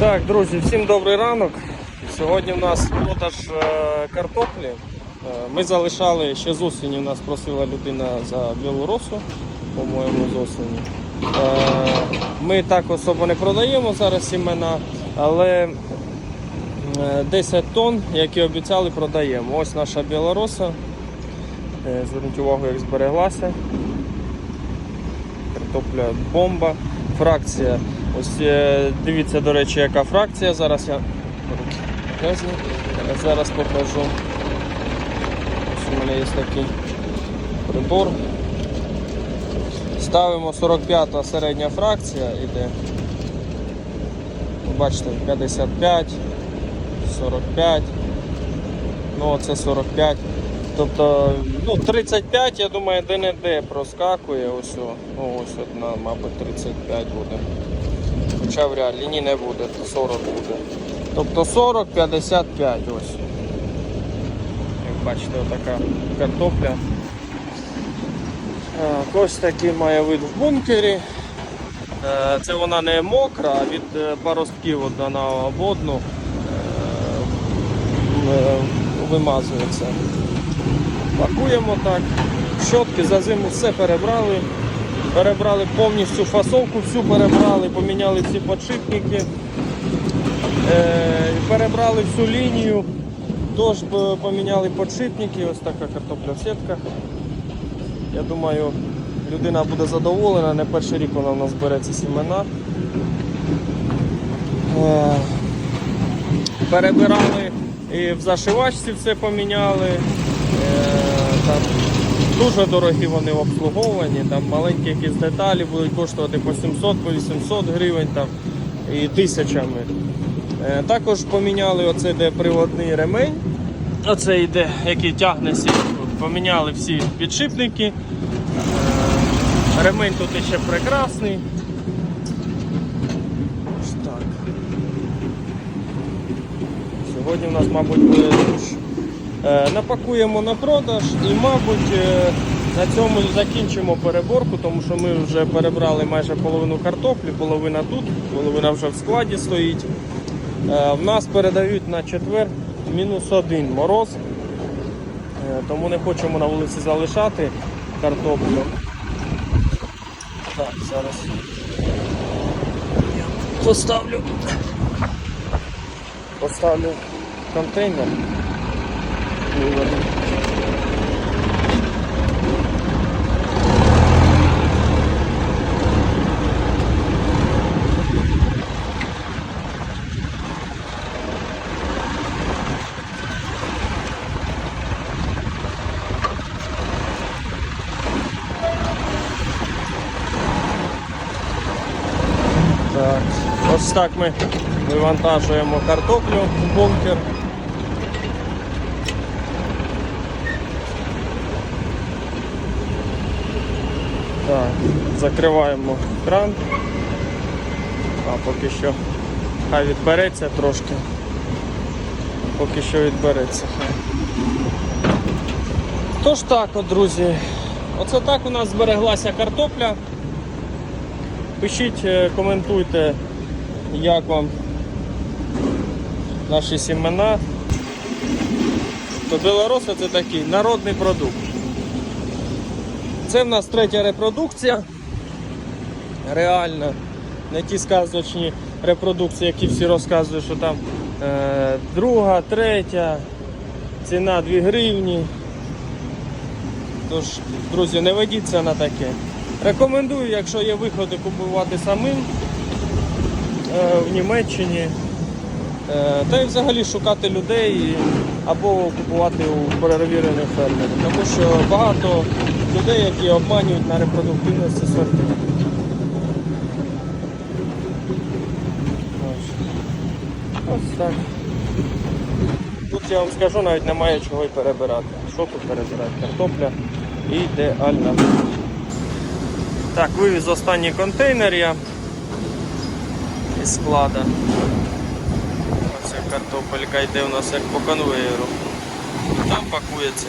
Так, друзі, всім добрий ранок. Сьогодні у нас продаж е, картоплі. Е, Ми залишали ще з осені. У нас просила людина за білоросу, по-моєму, з осені. Е, Ми так особо не продаємо зараз сімена, але е, 10 тонн, як і обіцяли, продаємо. Ось наша білороса. Зверніть увагу, як збереглася. Картопля бомба. Фракція. Ось е, дивіться, до речі, яка фракція. Зараз я. Я зараз покажу. Ось у мене є такий прибор. Ставимо 45-та середня фракція іде. Ви Бачите, 55, 45. Ну, це 45. Тобто, ну, 35, я думаю, де-не-де проскакує. Ось, ну, ось одна, мабуть, 35 буде. Хоча вряд ли ні не буде, то 40 буде. Тобто 40, 55 ось. Як бачите, отака картопля. Ось такий має вид в бункері. Е, Це вона не мокра, а від е, паростків одна на одну е, вимазується. Пакуємо так. Щотки за зиму все перебрали. Перебрали повністю фасовку, всю перебрали, поміняли ці подшипники, е, перебрали всю лінію, тож поміняли подшипники, ось така картопля в сітках. Я думаю, людина буде задоволена, не перший рік вона в нас бере ці сімена. Е, перебирали і в зашивачці все поміняли. Е, там дуже дорогі вони в обслуговуванні, там маленькі якісь деталі будуть коштувати по 700, по 800 гривень там, і тисячами. Е, також поміняли оце де приводний ремень. Оце йде, який тягне сітку. Поміняли всі підшипники. Е, ремень тут ще прекрасний. Так. Сьогодні у нас, мабуть, буде душ. Е, Напакуємо на продаж і, мабуть, е, на цьому закінчимо переборку, тому що ми вже перебрали майже половину картоплі, половина тут, половина вже в складі стоїть. Е, В нас передають на четвер мінус один мороз, тому не хочемо на вулиці залишати картоплю. Так, зараз поставлю. Поставлю контейнер. Так, ось так ми вивантажуємо картоплю в бункер. Так, закриваємо кран. А поки що хай відбереться трошки. Поки що відбереться. Тож так друзі, оце так у нас збереглася картопля. Пишіть, е, коментуйте, як вам наші сімена. То білороса це такий народний продукт. Це в нас третя репродукція. Реально. Не ті сказочні репродукції, які всі розказують, що там е, друга, третя, ціна 2 гривні. Тож, друзі, не ведіться на таке. Рекомендую, якщо є виходи, купувати самим е, в Німеччині. Е, Та й взагалі шукати людей або купувати у перевірених фермерів. Тому що багато людей, які обманюють на репродуктивності сортів. Ось так. Тут я вам скажу, навіть немає чого й перебирати. Що тут перебирати? Картопля ідеальна. Так, вивіз останній контейнер я із склада. Оце картопелька йде у нас як по конвеєру. І там пакується.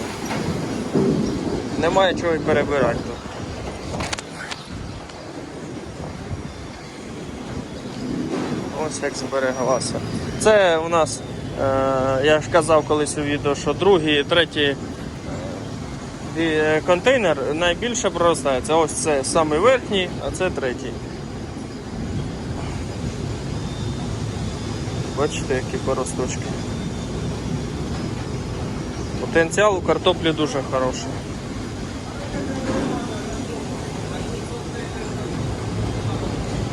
Немає чого й перебирати Ось як збереглася. Це у нас, е, я ж казав колись у відео, що другий, третій е, контейнер найбільше проростається. Ось це самий верхній, а це третій. Бачите, які поросточки. Потенціал у картоплі дуже хороший.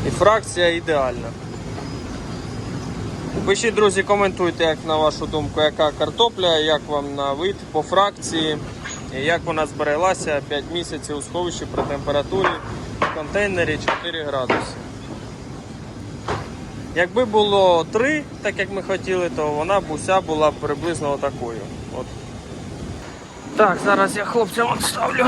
І фракція ідеальна. Пишіть, друзі, коментуйте, як на вашу думку, яка картопля, як вам на вид по фракції, як вона збереглася 5 місяців у сховищі при температурі в контейнері 4 градуси. Якби було 3, так як ми хотіли, то вона б уся була приблизно отакою. От. Так, зараз я хлопцям відставлю.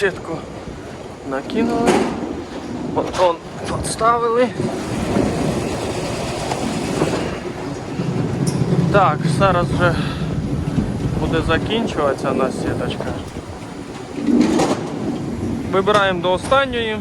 Сітку накинули, батон підставили. Так, зараз вже буде закінчуватися у нас сіточка. Вибираємо до останньої.